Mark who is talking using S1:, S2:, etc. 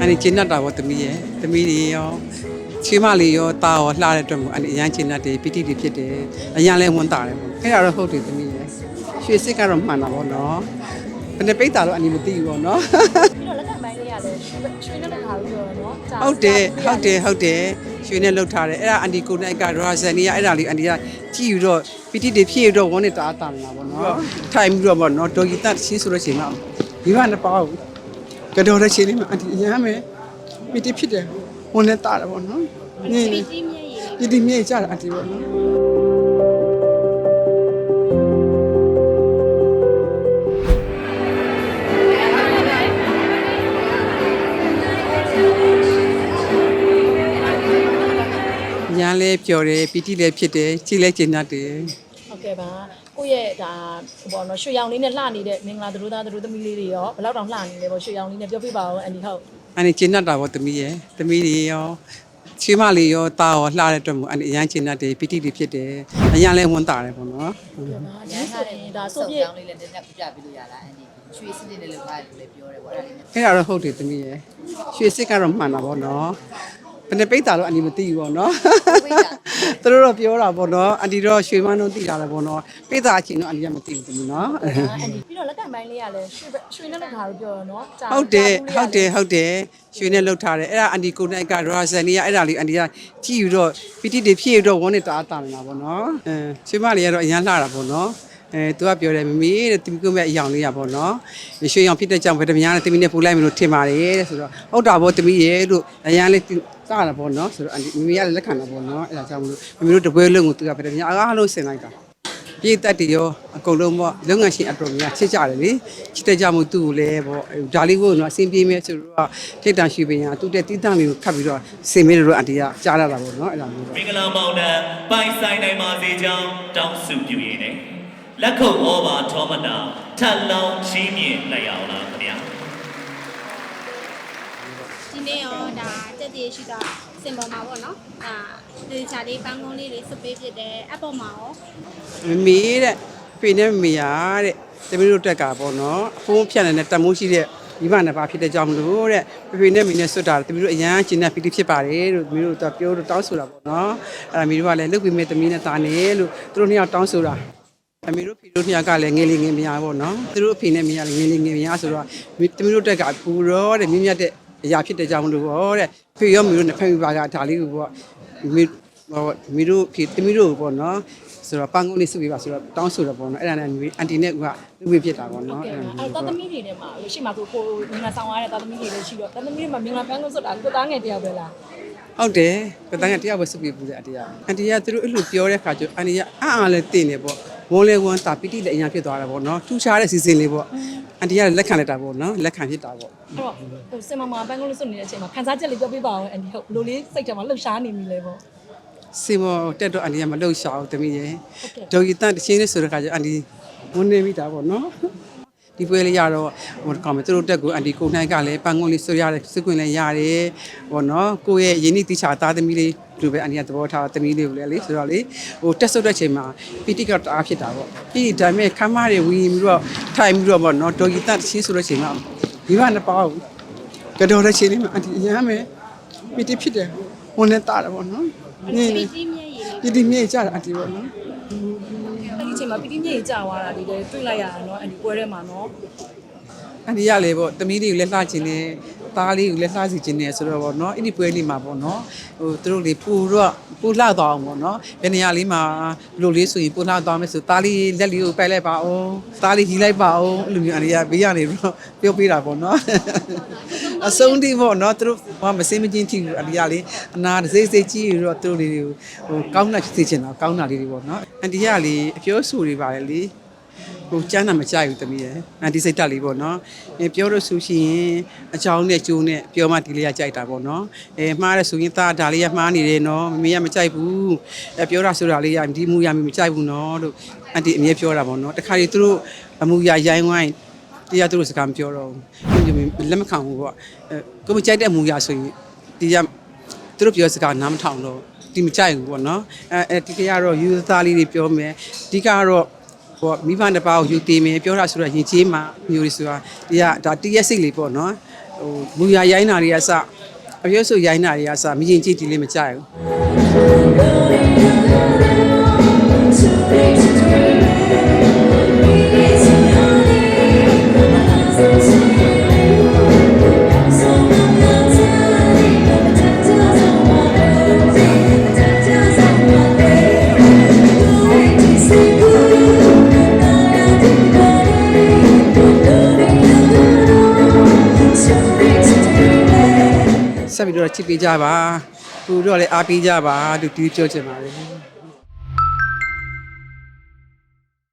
S1: အဲ့ဒီကျင်းတတ်တာပေါ့သမီးရဲ့သမီးတွေရောချီမလေးရောตาရောလှတဲ့အတွက်မို့အဲ့ဒီအရန်ကျင်းတတ်တယ်ပီတိတွေဖြစ်တယ်အရန်လဲဝန်တာတယ်ပေါ့အဲ့ဒါတော့ဟုတ်တယ်သမီးရဲ့ရွှေစစ်ကတော့မှန်တာပေါ့နော်ဘယ်နဲ့ပိတ်တာတော့အနီမသိဘူးပေါ့နော်
S2: ပြီးတော့ လက်ခံပိုင်းလေးရတယ်ရွှေနဲ့လက်ခါလို့ပြောတော့နော်
S1: ဟုတ်တယ်ဟုတ်တယ်ဟုတ်တယ်ရွှေနဲ့လှုပ်ထားတယ်အဲ့ဒါအန်တီကိုနိုင်ကရောဇန်နီကအဲ့ဒါလေးအန်တီကကြည့်ယူတော့ပီတိတွေဖြစ်ရတော့ဝန်းနေတာအတာနေတာပေါ့နော်ထိုင်ပြီးတော့ပေါ့နော်ဒေါ်ဂီတချင်းဆိုလို့ရှိရင်တော့ဒီကနှစ်ပေါက်ကတော်တဲ့ချင်းလေးမှာအန်တီအရမ်းမယ်ပီတိဖြစ်တယ်ဝန်းနေတာတယ်ပေါ့နော်နင်း
S2: ပီတိမြည့်ရည်
S1: ပီတိမြေကြတာအန်တီပေါ့နော် န်လဲပျော်တယ်ပီတိလည်းဖြစ်တယ်ကြည်လဲကျင်တတ်တယ်
S2: ဟုတ်ကဲ့ပါကိုယ့်ရဲ့ဒါဘောနော်ရွှေရောင်လေးနဲ့လှနေတဲ့မင်္ဂလာတို့သားတို့သမီးလေးတွေရောဘယ်လောက်တောင်လှနေလဲပေါ့ရွှေရောင်လေးနဲ့ပြောပြပါဦးအန်ဒီဟုတ်
S1: အဲ့ဒီကျင်းတတ်တာပေါ့သမီးရဲ့သမီးတွေရောချီမလေးရောตาရောလှတဲ့အတွက်မို့အဲ့ဒီအရန်ကျင်းတတ်တယ်ပီတိတွေဖြစ်တယ်အရန်လဲဝန်တာတယ်ပေါ့နော်
S2: ရမ်းဆိုရင်ဒါဆို
S3: စုပ်
S2: ပြ
S3: ကြောင်းလေးလည်းတက်တက်ပြပြပြီးလို့ရလားအန်ဒီရွှေစနစ်နဲ့လောက်ထားတယ်လို့လည်းပြောတယ်ပေါ့အဲ့ဒါလေးနဲ့
S1: အဲ့ဒါတော့ဟုတ်တယ်သမီးရဲ့ရွှေစစ်ကတော့မှန်တာပေါ့နော် ဘယ်နဲ့ပိတ်တာတော့အနီမသိဘူးပေါ့နော်သူတို့တော့ပြောတာပေါ့နော်အန်တီတော့ရွှေမန်းတော့သိတာလည်းပေါ့နော်ပိတ်တာအချင်းတော့အန်တီကမသိဘူးသမီးနော်
S2: အန်ဒီပြီးတော့လက်ခံပိုင်းလေးရလဲရွှေရွှေနဲ့လက်ခါလို့ပြောတော့နော်
S1: ဟုတ်တယ်ဟုတ်တယ်ဟုတ်တယ်ရွှေနဲ့လှုပ်ထားတယ်အဲ့ဒါအန်တီကိုနိုင်ကရောဇန်နီကအဲ့ဒါလေးအန်တီကကြည့်ယူတော့ပီတိတွေဖြစ်ရတော့ဝန်းနေတာအတာနေတာပေါ့နော်အဲရွှေမလေးကတော့အရန်လှတာပေါ့နော်အဲသူကပြောတယ်မမေတဲ့တမီကုမဲ့အယောင်လေးရပေါ့နော်ရွှေရောင်ဖြစ်တဲ့ကြောင့်ဗဒမညာနဲ့တမီနဲ့ပူလိုက်မလို့ထင်ပါတယ်တဲ့ဆိုတော့ဟုတ်တာပေါ့တမီရဲ့လို့အရန်လေး စတာပေါ့နော်ဆိုတော့အန်တီမမေကလည်းလက်ခံတာပေါ့နော်အဲ့ဒါကြောင့်မလို့မမေတို့တပွဲလုံးကိုသူကဗဒမညာအားလုံးဆင်လိုက်တာပြည်သက်တွေရောအကုန်လုံးပေါ့လုပ်ငန်းရှင်အတော်များချစ်ကြတယ်လေချစ်တဲ့ကြောင့်မို့သူ့ကိုလည်းပေါ့ဒါလေးကိုတော့အဆင်ပြေမယ်ဆိုတော့ထိတ်တန့်ရှိပင်ရသူ့တဲ့တီးတန့်လေးကိုခတ်ပြီးတော့စင်မေးလို့အန်တီကကြားရတာပေါ့နော်အဲ့ဒါမျိုးပေါ့
S4: မင်္ဂလာမောင်နှံပိုင်ဆိုင်နိုင်ပါစေကြောင်းတောင်းဆုပြုရင်းနဲ့လက်ခုပ်ဩဘာထောမနာထပ်လောင်းချီးမြှင့်လိုက်အောင်လားခင်ဗျာ
S5: ဒီနေ့ရောဒါတက်တည်ရှိတာစင်ပေါ်မှာပေါ့နော်ဒါဒီချာလေးပန်းကုန်းလေးတွေစပေးဖြစ်တယ်အပေါ်မှာရော
S1: မမေတဲ့ဖေနဲ့မမေရတဲ့တမီးတို့တက်ကပေါ့နော်အဖုံးဖြတ်နေတဲ့တမိုးရှိတဲ့ဒီမနှစ်ပါးဖြစ်တဲ့ကြောင့်မလို့တဲ့ဖေဖေနဲ့မမေနဲ့ဆွတ်တာတမီးတို့အရန်ကျင်တဲ့ပီတိဖြစ်ပါတယ်လို့တမီးတို့တော့ပြောလို့တောင်းဆိုတာပေါ့နော်အဲ့ဒါမီးတို့ကလည်းလုတ်ပြီးမဲ့တမီးနဲ့တာနေလို့သူတို့နှစ်ယောက်တောင်းဆိုတာအမေတို့ဖေတို့နှစ်ယောက်ကလည်းငယ်လေးငယ်မရပေါ့နော်သူတို့အဖေနဲ့မရလည်းငယ်လေးငယ်မရဆိုတော့မိတမီတို့တက်ကပူတော့တဲ့မြင့်မြတ်တဲ့ အရာဖြစ်တဲ့ကြောင့်မလို့ပေါ့တဲ့ဖေရောမီတို့နဲ့ဖက်မိပါကဒါလေးကိုပေါ့မိဟောမီတို့ဖေတမီတို့ပေါ့နော်ဆိုတော့ပန်းကုန်းလေးစုပြပါဆိုတော့တောင်းဆိုတော့ပေါ့နော်အဲ့ဒါနဲ့အန်တီနဲ့ကလူဝေဖြစ်တာပေါ့နော်
S2: အဲ့
S1: အဲ့ဒါ
S2: ဒါ
S1: မျိုး
S2: သားသမီးတွေထဲမှာရှိမှာကိုကိုမင်္ဂလာဆောင်ရတဲ့သားသမီးတွေလည်းရှိတော့သားသမီးတွေမှာမင်္ဂလာပန်းလို့ဆိုတာကိုသားငယ်တယောက်ပဲလား
S1: ဟုတ်တယ်ကတန်းကတရားပဲစုပြပူတဲ့အန်တီကအန်တီကသူတို့အဲ့လိုပြောတဲ့ခါကျအန်တီကအံ့အားလည်းတင်နေပေါ့ဝုန်းလေဝန်းတာပီတိလည်းအရင်ဖြစ်သွားတာပေါ့နော်ထူးခြားတဲ့စီစဉ်လေးပေါ့ အန်တီကလက်ခံလိုက်တာပေါ့နော်လက်ခံဖြစ်တာပေါ့
S2: အဲ့တော့ဟိုစင်မမာပန်းလို့ဆိုနေတဲ့အချိန်မှာခန်းစားချက်လေးပြောပြပါအောင်အန်ဒီဟုတ်ဘယ်လိုလေးစိတ်ထဲမှာလှုပ်ရှားနေမိလဲပေါ့
S1: စင်မတက်တော့အန်ဒီကမလှုပ်ရှားဘူးတမီးရဲ့
S2: ဟုတ်ကဲ့
S1: ဒေါ်ဂီတန်တချင်းလေးဆိုတဲ့ခါကျအန်ဒီဝန်နေမိတာပေါ့နော် ဒီပွဲလေးရတော့ဟိုကောင်မသူတို့တက်ကိုအန်ဒီကိုနိုင်ကလည်းပန်းကုန်းလေးဆွရတယ်စွခွင့်လည်းရတယ်ပေါ့နော်ကိုယ့်ရဲ့ယင်းနှိတိချာသားသမီးလေးလူပဲအန်ဒီကသဘောထားသမီးလေးကိုလည်းလေဆိုတော့လေဟိုတက်ဆုပ်တဲ့ချိန်မှာပီတိကတအားဖြစ်တာပေါ့ပြီးဒါပေမဲ့ခမ်းမတွေဝီပြီးတော့ထိုင်ပြီးတော့ပေါ့နော်ဒေါ်ဂီတန်တချင်းဆိုတဲ့ချိန်မှာဒီကနှစ်ပေါက်ကတော်တဲ့ချိန်လေးမှာအန်ဒီအရမ်းမယ်ပီတိဖြစ်တယ်ဝန်နေတာတယ်ပေါ့နော်နင်း
S5: ပီ
S1: နေ
S5: တိမြည့်ရည်
S1: ပီတိမြေကြတာအတီပေါ့နော်
S2: အဲ့ဒီအ ချိန်မှာပီတိမြေကြီးကြာသွားတာဒီလေတွေ့လိုက်ရတာเนาะအန်ဒီပွဲထဲမှာเนาะ
S1: အတီရလေပေါ့တမီးလေးကိုလက်လှခြင်းနဲ့ သားလေးကိုလက်လှစီခြင်းနဲ့ဆိုတော့ပေါ့နော်အဲ့ဒီပွဲလေးမှာပေါ့နော်ဟိုသူတို့လေးပူတော့ပူလှသွားအောင်ပေါ့နော်ဘယ်နေရာလေးမှာဘလို့လေးဆိုရင်ပူလှသွားမယ်ဆိုသားလေးလက်လေးကိုပိုက်လိုက်ပါအောင်သားလေးကြီးလိုက်ပါအောင်အဲ့လိုမျိုးအတီရဘေးကနေပြီးတော့ပြောပေးတာပေါ့နော်အဆုံးတိပေါ့နော်သူတို့ဘာမစင်းမချင်းထိဘူးအတီရလေးအနာစိတ်စိတ်ကြီးပြီးတော့သူတို့လေးတွေကိုဟိုကောင်းတာသိချင်တာကောင်းတာလေးတွေပေါ့နော်အတီရလေးအပြောဆူတွေပါတယ်လေ ဟိုကျမ်းတာမကြိုက်ဘူးတမီးရယ်အန်တီစိတ်တက်လေးပေါ့နော်အဲပြောလို့ဆိုရှင်အချောင်းနဲ့ကျိုးနဲ့ပြောမှဒီလေးကကြိုက်တာပေါ့နော်အဲမှားရဆိုရင်သားဒါလေးကမှားနေတယ်နော်မမေကမကြိုက်ဘူးအဲပြောတာဆိုတာလေးကဒီမူရမီမကြိုက်ဘူးနော်လို့အန်တီအမြဲပြောတာပေါ့နော်တခါလေသူတို့အမူရရိုင်းဝိုင်းတရားသူတို့စကားမပြောတော့ဘူးလက်မခံဘူးပေါ့အဲကိုမကြိုက်တဲ့အမူရဆိုရင်ဒီက
S5: သူတို့ပြောစကားနားမထောင်လို့ဒီမကြိုက်ဘူးပေါ့နော်အဲအဲဒီကတော့ယူသားလေးတွေပြောမယ်အဓိကတော့ ဟိုမိဘတစ်ပါးကိုယူတည်မယ်ပြောတာဆိုတော့ရင်ကျေးမှမျိုးတွေဆိုတာဒီကဒါတရက်စိတ်လေးပေါ့နော်ဟိုမူရရိုင်းတာတွေကစအပြောဆိုရိုင်းတာတွေကစမရင်ကြည့်ဒီလေးမကြိုက်ဘူး ဆက်ပြီးတော့ချစ်ပေးကြပါပူတော့လည်းအားပေးကြပါလို့ဒီပြောချင်ပါတယ်